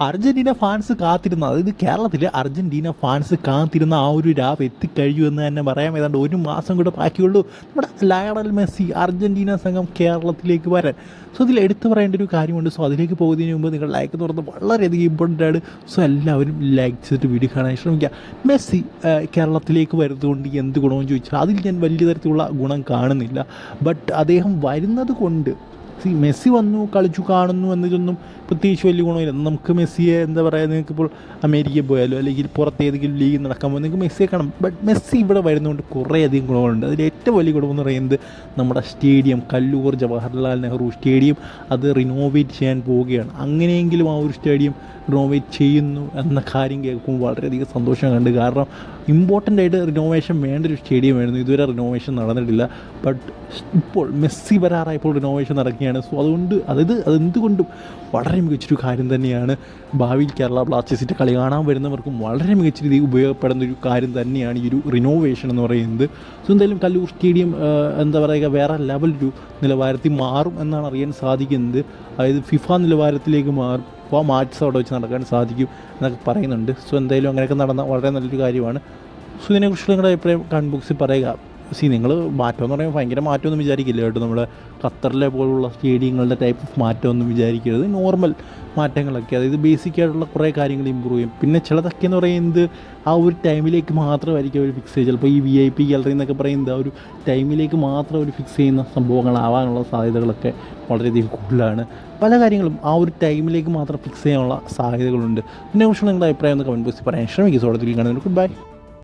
Argentina fans കാത്തിരുന്ന അതായത് കേരളത്തിൽ അർജന്റീന ഫാൻസ് കാത്തിരുന്ന ആ ഒരു രാവ് എത്തിക്കഴിഞ്ഞു എന്ന് തന്നെ പറയാം. ഏതാണ്ട് ഒരു മാസം കൂടെ ബാക്കിയുള്ളൂ. നമ്മുടെ ലയണൽ മെസ്സി അർജന്റീന സംഘം കേരളത്തിലേക്ക് വരാൻ. സോ ഇതിൽ എടുത്തു പറയേണ്ട ഒരു കാര്യമുണ്ട്. സോ അതിലേക്ക് പോകുന്നതിന് മുമ്പ് നിങ്ങൾ ലൈക്ക് തുറന്ന് വളരെയധികം ഇമ്പോർട്ടന്റ് ആണ്. സോ എല്ലാവരും ലൈക്ക് ചെയ്തിട്ട് വീഡിയോ കാണാൻ ശ്രമിക്കുക. മെസ്സി കേരളത്തിലേക്ക് വരുന്നതുകൊണ്ട് എന്ത് ഗുണമെന്ന് ചോദിച്ചാൽ അതിൽ ഞാൻ വലിയ തരത്തിലുള്ള ഗുണം കാണുന്നില്ല. ബട്ട് അദ്ദേഹം വരുന്നത് കൊണ്ട് സി മെസ്സി വന്നു കളിച്ചു കാണുന്നു എന്നതൊന്നും പ്രത്യേകിച്ച് വലിയ ഗുണമില്ല. നമുക്ക് മെസ്സിയെ എന്താ പറയുക നിങ്ങൾക്ക് ഇപ്പോൾ അമേരിക്കയിൽ പോയാലോ അല്ലെങ്കിൽ പുറത്ത് ഏതെങ്കിലും ലീഗ് നടക്കുമ്പോൾ നിങ്ങൾക്ക് മെസ്സിയെ കാണാം. ബട്ട് മെസ്സി ഇവിടെ വരുന്നതുകൊണ്ട് കുറേയധികം ഗുണങ്ങളുണ്ട്. അതിൽ ഏറ്റവും വലിയ ഗുണമെന്ന് പറയുന്നത് നമ്മുടെ സ്റ്റേഡിയം കല്ലൂർ ജവഹർലാൽ നെഹ്റു സ്റ്റേഡിയം അത് റിനോവേറ്റ് ചെയ്യാൻ പോവുകയാണ്. അങ്ങനെയെങ്കിലും ആ ഒരു സ്റ്റേഡിയം റിനോവേറ്റ് ചെയ്യുന്നു എന്ന കാര്യം കേൾക്കുമ്പോൾ വളരെയധികം സന്തോഷം കണ്ട്. കാരണം ഇമ്പോർട്ടന്റ് ആയിട്ട് റിനോവേഷൻ വേണ്ട ഒരു സ്റ്റേഡിയം ആയിരുന്നു ഇതുവരെ റിനോവേഷൻ നടന്നിട്ടില്ല. ബട്ട് ഇപ്പോൾ മെസ്സി വരാറായപ്പോൾ റിനോവേഷൻ നടക്കുകയാണ് സോ അതുകൊണ്ട് അതായത് അതെന്തുകൊണ്ടും വളരെ മികച്ചൊരു കാര്യം തന്നെയാണ് ഭാവിയിൽ കേരള ബ്ലാസ്റ്റേഴ്സിന്റെ കളി കാണാൻ വരുന്നവർക്കും വളരെ മികച്ച രീതിയിൽ ഉപയോഗപ്പെടുന്ന ഒരു കാര്യം തന്നെയാണ് ഈ ഒരു റിനോവേഷൻ എന്ന് പറയുന്നത്. സോ എന്തായാലും കല്ലൂർ സ്റ്റേഡിയം എന്താ പറയുക വേറെ ലെവലൊരു നിലവാരത്തിൽ മാറും എന്നാണ് അറിയാൻ സാധിക്കുന്നത്. അതായത് ഫിഫ നിലവാരത്തിലേക്ക് മാറും. അപ്പോൾ ആ മാറ്റ്സ് അവിടെ വെച്ച് നടക്കാൻ സാധിക്കും എന്നൊക്കെ പറയുന്നുണ്ട്. സോ എന്തായാലും അങ്ങനെയൊക്കെ നടന്ന വളരെ നല്ലൊരു കാര്യമാണ്. സോ ഇതിനെക്കുറിച്ചുള്ള നിങ്ങളുടെ അഭിപ്രായം കൺ ബുക്സിൽ പറയുക. സി നിങ്ങൾ മാറ്റം എന്ന് പറയുമ്പോൾ ഭയങ്കര മാറ്റമൊന്നും വിചാരിക്കില്ല കേട്ടോ. നമ്മൾ ഖത്തറിലെ പോലുള്ള സ്റ്റേഡിയങ്ങളുടെ ടൈപ്പ് ഓഫ് മാറ്റമൊന്നും വിചാരിക്കരുത്. നോർമൽ മാറ്റങ്ങളൊക്കെ. അതായത് ബേസിക് ആയിട്ടുള്ള കുറേ കാര്യങ്ങൾ ഇമ്പ്രൂവ് ചെയ്യും. പിന്നെ ചിലതൊക്കെ എന്ന് പറയുന്നത് ആ ഒരു ടൈമിലേക്ക് മാത്രമായിരിക്കും അവർ ഫിക്സ് ചെയ്യുക. ചിലപ്പോൾ ഈ വി ഐ പി ഗാലറി എന്നൊക്കെ പറയുന്നത് ആ ഒരു ടൈമിലേക്ക് മാത്രം അവർ ഫിക്സ് ചെയ്യുന്ന സംഭവങ്ങളാവാനുള്ള സാധ്യതകളൊക്കെ വളരെയധികം കൂടുതലാണ്. പല കാര്യങ്ങളും ആ ഒരു ടൈമിലേക്ക് മാത്രം ഫിക്സ് ചെയ്യാനുള്ള സാധ്യതകളുണ്ട്. ഇതിനെക്കുറിച്ചുള്ള നിങ്ങളുടെ അഭിപ്രായം ഒന്ന് കമന്റ് ബോക്സിൽ പറയാൻ ശ്രമിക്കുക. കാണുന്നതിന് ഗുഡ് ബൈ